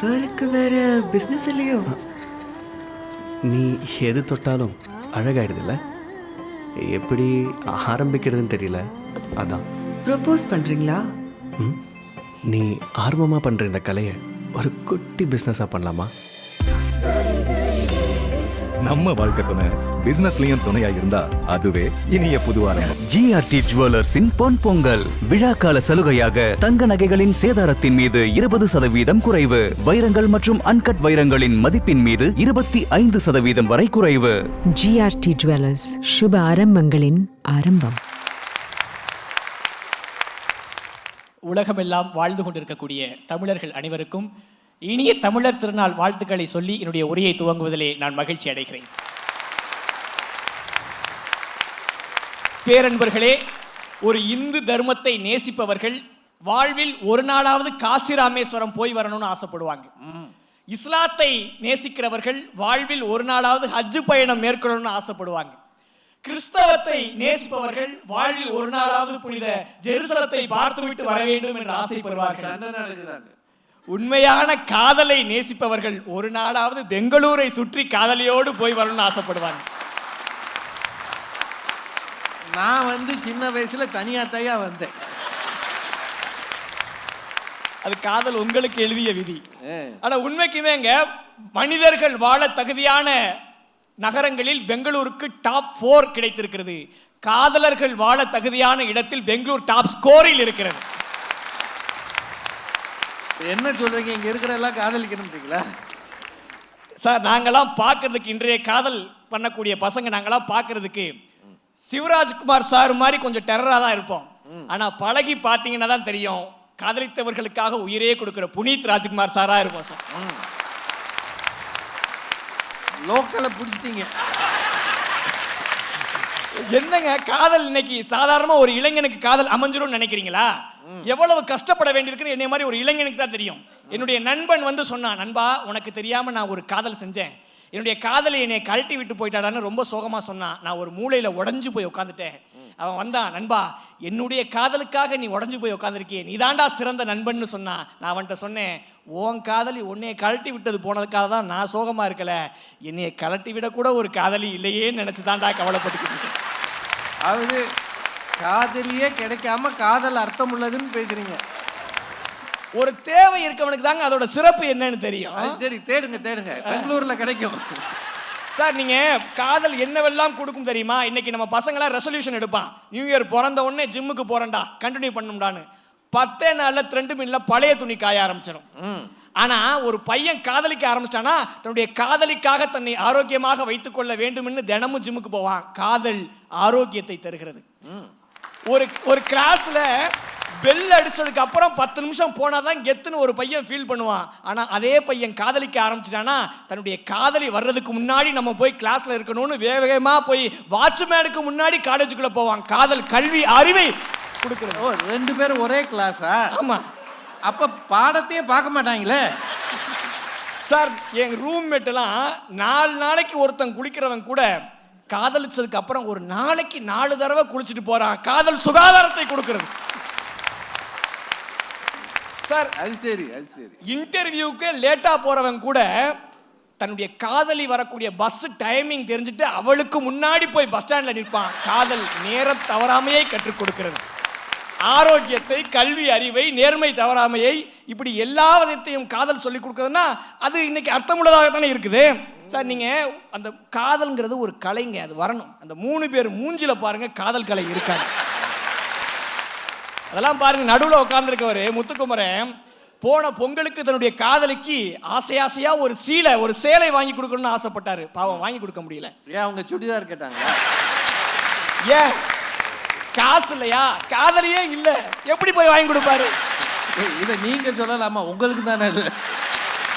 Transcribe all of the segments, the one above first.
சாருக்கு வேற பிஸ்னஸ் இல்லையோ? நீ எது தொட்டாலும் அழகாயிடுதுல்ல? எப்படி ஆரம்பிக்கிறதுன்னு தெரியல. அதான். ப்ரப்போஸ் பண்றீங்களா? ம். நீ ஆர்வமாக பண்ணுற இந்த கலையை ஒரு குட்டி பிஸ்னஸாக பண்ணலாமா? நம்ம வாழ்க்கை துணை பிசினஸ்லயும் துணையா இருந்தா அதுவே இனிய புது ஆரம்பம். ஜிஆர்டி ஜுவல்லர்ஸின் பொன் பொங்கல். விழாக்கால சலுகையாக தங்க நகைகளின் சேதாரத்தின் மீது இருபது சதவீதம் குறைவு. வைரங்கள் மற்றும் அன்கட் வைரங்களின் மதிப்பின் மீது இருபத்தி ஐந்து சதவீதம் வரை குறைவு. ஜிஆர்டி ஜுவல்லர்ஸ் சுப ஆரம்பங்களின் ஆரம்பம். உலகமெல்லாம் வாழ்ந்து கொண்டிருக்கக்கூடிய தமிழர்கள் அனைவருக்கும் இனிய தமிழர் திருநாள் வாழ்த்துக்களை சொல்லி என்னுடைய உரையை துவங்குவதிலே நான் மகிழ்ச்சி அடைகிறேன். பேரன்பர்களே ஒரு இந்து தர்மத்தை நேசிப்பவர்கள் வாழ்வில் ஒரு நாளாவது காசி ராமேஸ்வரம் போய் வரணும்னு ஆசைப்படுவாங்க. இஸ்லாத்தை நேசிக்கிறவர்கள் வாழ்வில் ஒரு நாளாவது ஹஜ்ஜு பயணம் மேற்கொள்ளணும்னு ஆசைப்படுவாங்க. கிறிஸ்தவத்தை நேசிப்பவர்கள் வாழ்வில் ஒரு நாளாவது புனித ஜெருசலத்தை பார்த்துவிட்டு வர வேண்டும் என்று ஆசைப்படுவார்கள். உண்மையான காதலை நேசிப்பவர்கள் ஒரு நாளாவது பெங்களூரை சுற்றி காதலியோடு போய் வரணும்னு ஆசைப்படுவாங்க. நான் வந்து சின்ன வயசுல தனியா தையா வந்தேன். அது காதல் உங்களுக்கு எழுதிய விதி. ஆனா உண்மைக்குமேங்க மனிதர்கள் வாழ தகுதியான நகரங்களில் பெங்களூருக்கு டாப் ஃபோர் கிடைத்திருக்கிறது. காதலர்கள் வாழ தகுதியான இடத்தில் பெங்களூர் டாப் ஸ்கோரில் இருக்கிறது. என்ன சொல்றீங்க? இங்க இருக்கிற எல்லாம் காதலிக்கணும்ன்றீங்களா? சார் நாங்கெல்லாம் பார்க்கறதுக்கு இன்றைய காதல் பண்ணக்கூடிய பசங்க நாங்கெல்லாம் பார்க்கறதுக்கு சிவராஜ்குமார் சார் மாதிரி கொஞ்சம் டெரராக தான் இருப்போம். ஆனா பழகி பார்த்தீங்கன்னா தான் தெரியும். காதலித்தவர்களுக்காக உயிரே கொடுக்கிற புனீத் ராஜ்குமார் சாரா இருப்போம் சார். லோக்கலை பிடிச்சிட்டீங்க. என்னங்க காதல் இன்னைக்கு? சாதாரணமா ஒரு இளைஞனுக்கு காதல் அமைஞ்சிரும்னு நினைக்கிறீங்களா? எவ்வளவு கஷ்டப்பட வேண்டியிருக்குன்னு என்னை மாதிரி ஒரு இளைஞனுக்கு தான் தெரியும். என்னுடைய நண்பன் வந்து சொன்னான் நண்பா உனக்கு தெரியாம நான் ஒரு காதல் செஞ்சேன். என்னுடைய காதலை என்னை கழட்டி விட்டு போயிட்டாடான்னு ரொம்ப சோகமா சொன்னான். நான் ஒரு மூலையில உடைஞ்சு போய் உட்காந்துட்டேன் அவன் வந்தான் நண்பா என்னுடைய காதலுக்காக நீ உடைஞ்சு போய் உட்காந்துருக்கிய நீ தாண்டா சிறந்த நண்பன்னு சொன்னான் நான் அவன்கிட்ட சொன்னேன் உன் காதலி உன்னைய கழட்டி விட்டது போனதுக்காக தான் நான் சோகமா இருக்கல. என்னைய கழட்டி விட கூட ஒரு காதலி இல்லையேன்னு நினைச்சு தாண்டா கவலைப்பட்டுக்கிட்டு. அதாவது காதலியே கிடைக்காம காதல் அர்த்தம் உள்ளதுன்னு பேசுறீங்க. ஒரு தேவை இருக்கவனுக்கு தாங்க அதோட சிறப்பு என்னன்னு தெரியும். அது சரி தேடுங்க தேடுங்க. பெங்களூர்ல கிடைக்கும். சார் நீங்க காதல் என்னவெல்லாம் கொடுக்கும் தெரியுமா? இன்னைக்கு நம்ம பசங்களாம் ரெசல்யூஷன் எடுப்பான். நியூ இயர் பிறந்த உடனே ஜிம்முக்கு போறேன்டா கண்டினியூ பண்ணும்டான்னு. பத்தே நாள்ல ட்ரெண்டு மில்ல பழைய துணி காய ஆரம்பிச்சிடும் ம். ஆனா ஒரு பையன் காதலிக்க ஆரம்பிச்சிட்டானா தன்னுடைய காதலிக்காக தன்னை ஆரோக்கியமாக வைத்துக் கொள்ள வேண்டும்னு தினமும் ஜிம்முக்கு போவான். காதல் ஆரோக்கியத்தை தருகிறது. ஒரு ஒரு கிளாஸ்ல பெல் அடிச்சதுக்கு அப்புறம் பத்து நிமிஷம் போனாதான் கெத்துன்னு ஒரு பையன் ஃபீல் பண்ணுவான். ஆனா அதே பையன் காதலிக்க ஆரம்பிச்சிட்டானா தன்னுடைய காதலி வர்றதுக்கு முன்னாடி நம்ம போய் கிளாஸ்ல இருக்கணும்னு வேக வேகமா போய் வாட்ச்மேனுக்கு முன்னாடி காலேஜுக்குள்ள போவான். காதல் கல்வி அறிவை கொடுக்கிறது. ரெண்டு பேரும் ஒரே கிளாஸா ஆமா. அப்ப பாடத்தையே பார்க்க மாட்டாங்களே. சார் என் ரூம்மேட் எல்லாம் நாலு நாளைக்கு ஒருத்தன் குளிக்கிறவன் கூட காதலிச்சதுக்கு அப்புறம் ஒரு நாளைக்கு நாலு தடவை குளிச்சுட்டு போறான். காதல் சுகாதாரத்தை கொடுக்கிறது. சார் அது சரி அது சரி. இன்டர்வியூக்கு லேட்டா போறவன் கூட தன்னுடைய காதலி வரக்கூடிய பஸ் டைமிங் தெரிஞ்சுட்டு அவளுக்கு முன்னாடி போய் பஸ் ஸ்டாண்ட்ல நிற்பான். காதல் நேர தவறாமையை கற்றுக் கொடுக்கிறது. ஆரோக்கியத்தை கல்வி அறிவை நேர்மை தவறாமையை இப்படி எல்லா விதத்தையும் காதல் சொல்லி கொடுக்குறதுன்னா அது இன்னைக்கு அர்த்தமுள்ளதாக தானே இருக்குது. சார் நீங்க அந்த காதல்ங்கிறது ஒரு கலைங்க அது வரணும். அந்த மூணு பேர் மூஞ்சில பாருங்க காதல் கலை இருக்காது. அதெல்லாம் பாருங்க நடுவில் உட்காந்துருக்கவர் முத்துக்குமரன் போன பொங்கலுக்கு தன்னுடைய காதலிக்கு ஆசை ஆசையா ஒரு சீலை ஒரு சேலை வாங்கி கொடுக்கணும்னு ஆசைப்பட்டாரு. பாவம் வாங்கி கொடுக்க முடியல. ஏன் அவங்க சுடிதார் கேட்டாங்களா? ஏன்? காசு இல்லையா? காதலியே இல்ல. எப்படி போய் வாங்கி கொடுப்பாரு? இதை நீங்க சொல்லலாமா? உங்களுக்கு தானே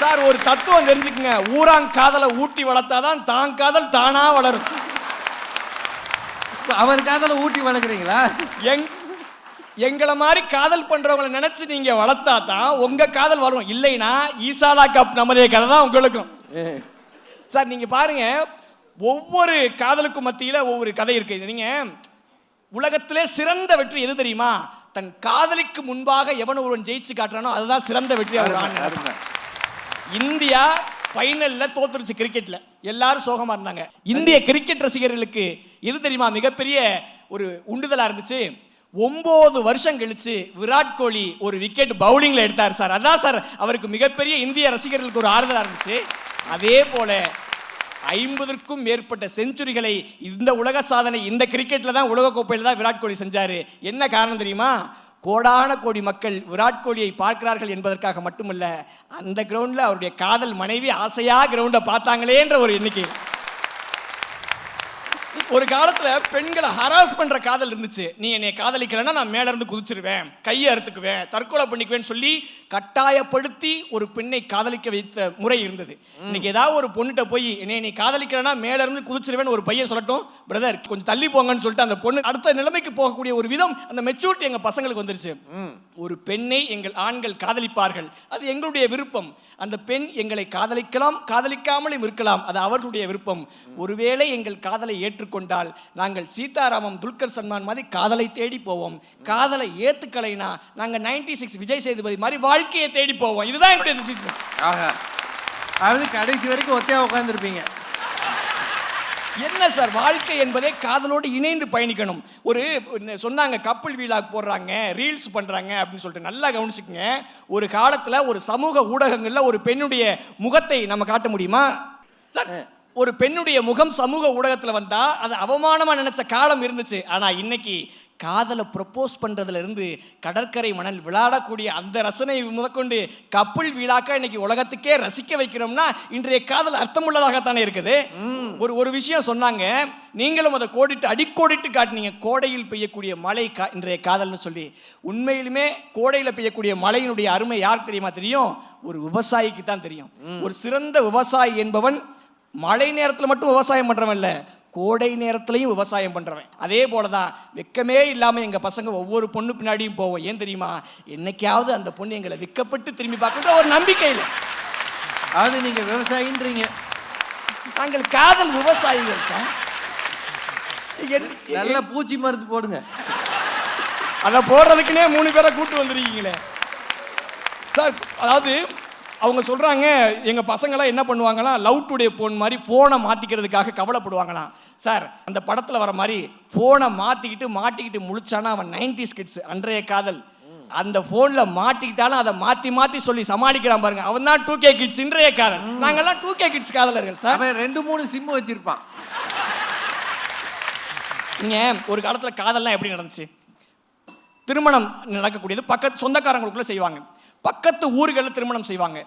சார் ஒரு தத்துவம் தெரிஞ்சுக்குங்க. ஊராங் காதலை ஊட்டி வளர்த்தாதான் தான் காதல் தானா வளரும். அவர் காதல ஊட்டி வளர்க்குறீங்களா? எங் எங்களை மாதிரி காதல் பண்றவங்களை நினைச்சு நீங்க வளர்த்தா தான் உங்க காதல் வரும். இல்லைன்னா ஈசாலா கப் நமதே கதை தான் உங்களுக்கும். சார் நீங்க பாருங்க. ஒவ்வொரு காதலுக்கும் மத்தியில ஒவ்வொரு கதை இருக்கு. நீங்க உலகத்திலே சிறந்த வெற்றி எது தெரியுமா? தன் காதலிக்கு முன்பாக எவன் ஒருவன் ஜெயிச்சு காட்டுறானோ அதுதான் சிறந்த வெற்றி அவர். இந்தியா ஃபைனல்ல தோத்துருச்சு கிரிக்கெட்ல எல்லாரும் சோகமா இருந்தாங்க. இந்திய கிரிக்கெட் ரசிகர்களுக்கு இது தெரியுமா? மிகப்பெரிய ஒரு உண்டுதலா இருந்துச்சு. ஒன்பது வருஷம் கழிச்சு விராட் கோலி ஒரு விக்கெட் பவுலிங்ல எடுத்தார் சார். அதான் சார் அவருக்கு மிகப்பெரிய இந்திய ரசிகர்களுக்கு ஒரு ஆறுதலா இருந்துச்சு. அதே போல ஐம்பதற்கும் மேற்பட்ட செஞ்சுரிகளை இந்த உலக சாதனை இந்த கிரிக்கெட்டில் தான் உலக கோப்பையில் தான் விராட் கோலி செஞ்சார். என்ன காரணம் தெரியுமா? கோடான கோடி மக்கள் விராட் கோலியை பார்க்கிறார்கள் என்பதற்காக மட்டுமல்ல அந்த கிரவுண்டில் அவருடைய காதல் மனைவி ஆசையாக கிரவுண்டை பார்த்தாங்களேன்ற ஒரு எண்ணிக்கை. ஒரு காலத்துல பெண்களை ஹராஸ் பண்ற காதல் இருந்துச்சு. நீ என்னை காதலிக்கலன்னா நான் மேல இருந்து குதிச்சிருவேன் கையை அறுத்துக்குவேன் தற்கொலை பண்ணிக்குவேன்னு சொல்லி கட்டாயப்படுத்தி ஒரு பெண்ணை காதலிக்க வைத்த முறை இருந்தது. இன்னைக்கு ஏதாவது ஒரு பொண்ணுகிட்ட போய் என்னை நீ காதலிக்கலைன்னா மேல இருந்து குதிச்சிருவேன் ஒரு பையன் சொல்லட்டும் பிரதர் கொஞ்சம் தள்ளி போங்கன்னு சொல்லிட்டு அந்த பொண்ணு அடுத்த நிலைமைக்கு போகக்கூடிய ஒரு விதம் அந்த மெச்சூரிட்டி எங்க பசங்களுக்கு வந்துருச்சு. ஒரு பெண்ணை எங்கள் ஆண்கள் காதலிப்பார்கள். அது எங்களுடைய விருப்பம். அந்த பெண் எங்களை காதலிக்கலாம் காதலிக்காமலும் இருக்கலாம். அது அவர்களுடைய விருப்பம். ஒருவேளை எங்கள் காதலை ஏற்றுக்கொண்டால் நாங்கள் சீதாராமம் துல்கர் சன்மான் மாதிரி காதலை தேடி போவோம். காதலை ஏத்துக்கலைனா நாங்கள் நைன்டி சிக்ஸ் விஜய் சேதுபதி மாதிரி வாழ்க்கையை தேடி போவோம். இதுதான் என்னுடைய அதாவது கடைசி வரைக்கும் ஒத்தையா உட்காந்துருப்பீங்க என்ன சார் வாழ்க்கை என்பதே காதலோடு இணைந்து பயணிக்கணும்? ஒரு சொன்னாங்க கப்பல் வீலாக் போடுறாங்க ரீல்ஸ் பண்ணுறாங்க அப்படின்னு சொல்லிட்டு நல்லா கவனிச்சுக்கங்க. ஒரு காலத்தில் ஒரு சமூக ஊடகங்களில் ஒரு பெண்ணுடைய முகத்தை நம்ம காட்ட முடியுமா? சார் ஒரு பெண்ணுடைய முகம் சமூக ஊடகத்தில் வந்தால் அது அவமானமாக நினச்ச காலம் இருந்துச்சு. ஆனால் இன்னைக்கு காதலை ப்ரப்போஸ் பண்ணுறதுலேருந்து கடற்கரை மணல் விளையாடக்கூடிய அந்த ரசனை முதற்கொண்டு கப்பல் வீழாக்கா இன்னைக்கு உலகத்துக்கே ரசிக்க வைக்கிறோம்னா இன்றைய காதல் அர்த்தமுள்ளதாகத்தானே இருக்குது. ஒரு ஒரு விஷயம் சொன்னாங்க. நீங்களும் அதை கோடிட்டு அடிக்கோடிட்டு காட்டினீங்க. கோடையில் பெய்யக்கூடிய மழை கா இன்றைய காதல்னு சொல்லி. உண்மையிலுமே கோடையில் பெய்யக்கூடிய மழையினுடைய அருமை யாருக்கு தெரியுமா தெரியும்? ஒரு விவசாயிக்கு தான் தெரியும். ஒரு சிறந்த விவசாயி என்பவன் மழை நேரத்தில் மட்டும் விவசாயம் பண்றவன் இல்ல கோடை நேரத்துலையும் விவசாயம் பண்றவன். அதே போல தான் வெக்கமே இல்லாம எங்க பசங்க ஒவ்வொரு பொண்ணு பின்னாடியும் போவோம். ஏன் தெரியுமா? என்னைக்காவது அந்த பொண்ணு எங்களை விற்கப்பட்டு திரும்பி பார்க்கன்ற ஒரு நம்பிக்கையில். அதாவது நீங்க விவசாயின்றீங்க. நாங்கள் காதல் விவசாயிகள் சார். நல்ல பூச்சி மருந்து போடுங்க. அதை போடுறதுக்குனே மூணு பேரை கூட்டு வந்திருக்கீங்களே. சார் அதாவது அவங்க சொல்றாங்க எங்க பசங்களாம் என்ன பண்ணுவாங்களாம் லவ் டுடே போன் மாதிரி ஃபோனை மாத்திக்கிறதுக்காக கவலைப்படுவாங்களாம். சார் அந்த படத்துல வர மாதிரி ஃபோனை மாத்திக்கிட்டு மாட்டிக்கிட்டு முழிச்சானா அவன் நைன்டி கிட்ஸ் அன்றைய காதல். அந்த ஃபோன்ல மாட்டிக்கிட்டாலும் அதை மாத்தி மாத்தி சொல்லி சமாளிக்கிறான் பாருங்க. அவன் தான் டூ கே கிட்ஸ் இன்றைய காதல். நாங்கெல்லாம் டூ கே கிட்ஸ் காதலர்கள் சார் அவன் ரெண்டு மூணு சிம் வச்சிருப்பான். நீங்க ஒரு காலத்துல காதல்லாம் எப்படி நடந்துச்சு? திருமணம் நடக்கக்கூடியது பக்கத்து சொந்தக்காரங்களுக்குள்ள செய்வாங்க. பக்கத்து ஊர்களில் திருமணம் செய்வாங்க.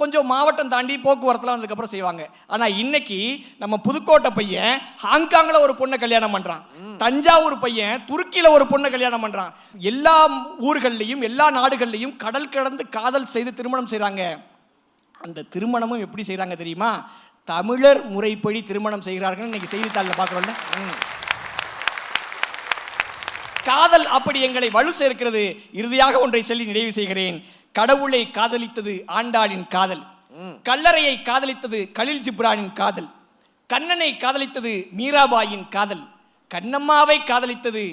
கொஞ்சம் மாவட்டம் தாண்டி போக்குவரத்துலாம் வந்ததுக்கப்புறம் செய்வாங்க. ஆனால் இன்னைக்கு நம்ம புதுக்கோட்டை பையன் ஹாங்காங்கில் ஒரு பொண்ணை கல்யாணம் பண்ணுறான் தஞ்சாவூர் பையன் துருக்கியில் ஒரு பொண்ணை கல்யாணம் பண்ணுறான் எல்லா ஊர்கள்லையும் எல்லா நாடுகள்லையும் கடல் கடந்து காதல் செய்து திருமணம் செய்கிறாங்க அந்த திருமணமும் எப்படி செய்கிறாங்க தெரியுமா? தமிழர் முறைப்படி திருமணம் செய்கிறார்கள். இன்னைக்கு செய்தித்தாளில் பார்க்குறோம்ல? காதல் அப்படி எங்களை வலு சேர்க்கிறது. இறுதியாக ஒன்றை சொல்லி நிறைவு செய்கிறேன். கடவுளை காதலித்தது ஆண்டாளின் காதல். கல்லறையை காதலித்தது கலில் ஜிப்ரானின் காதல். கண்ணனை காதலித்தது மீராபாயின் காதல். கண்ணம்மாவை காதலித்தது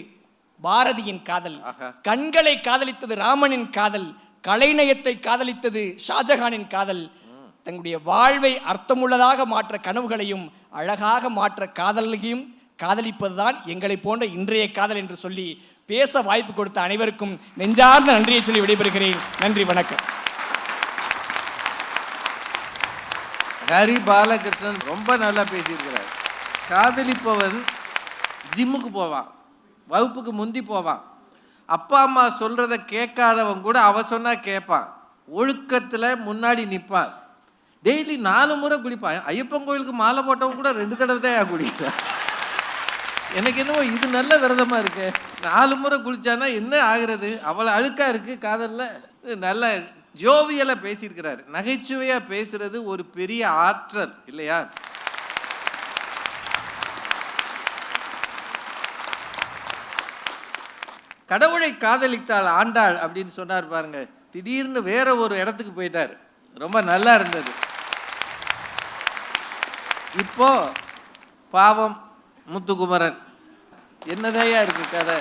பாரதியின் காதல். கண்களை காதலித்தது ராமனின் காதல். கலைநயத்தை காதலித்தது ஷாஜஹானின் காதல். தங்களுடைய வாழ்வை அர்த்தமுள்ளதாக மாற்ற கனவுகளையும் அழகாக மாற்ற காதலையும் காதலிப்பதுதான் எங்களை போன்ற இன்றைய காதல் என்று சொல்லி பேச வாய்ப்பு கொடுத்த அனைவருக்கும் நெஞ்சார்ந்த நன்றியை சொல்லி விடைபெறுகிறேன். நன்றி வணக்கம். ஹரி பாலகிருஷ்ணன் ரொம்ப நல்லா பேசியிருக்கிறார். காதலிப்பவன் ஜிம்முக்கு போவான் வகுப்புக்கு முந்தி போவான். அப்பா அம்மா சொல்கிறத கேட்காதவன் கூட அவ சொன்னால் கேட்பான். ஒழுக்கத்தில் முன்னாடி நிற்பான். டெய்லி நாலு முறை குளிப்பான். ஐயப்பன் கோயிலுக்கு மாலை போட்டவன் கூட ரெண்டு தடவை தான் குளிக்கிறான். எனக்கு என்னவோ இது நல்ல விரதமாக இருக்கு. நாலு முறை குளிச்சானா என்ன ஆகிறது? அவ்வளோ அழுக்காக இருக்குது காதலில். நல்ல ஜோவியலாக பேசியிருக்கிறாரு. நகைச்சுவையாக பேசுறது ஒரு பெரிய ஆற்றல் இல்லையா? கடவுளை காதலித்தால் ஆண்டாள் அப்படின்னு சொன்னார் பாருங்க. திடீர்னு வேற ஒரு இடத்துக்கு போயிட்டார். ரொம்ப நல்லா இருந்தது. இப்போ பாவம் முத்துக்குமரன். என்னதையா இருக்கு கதை?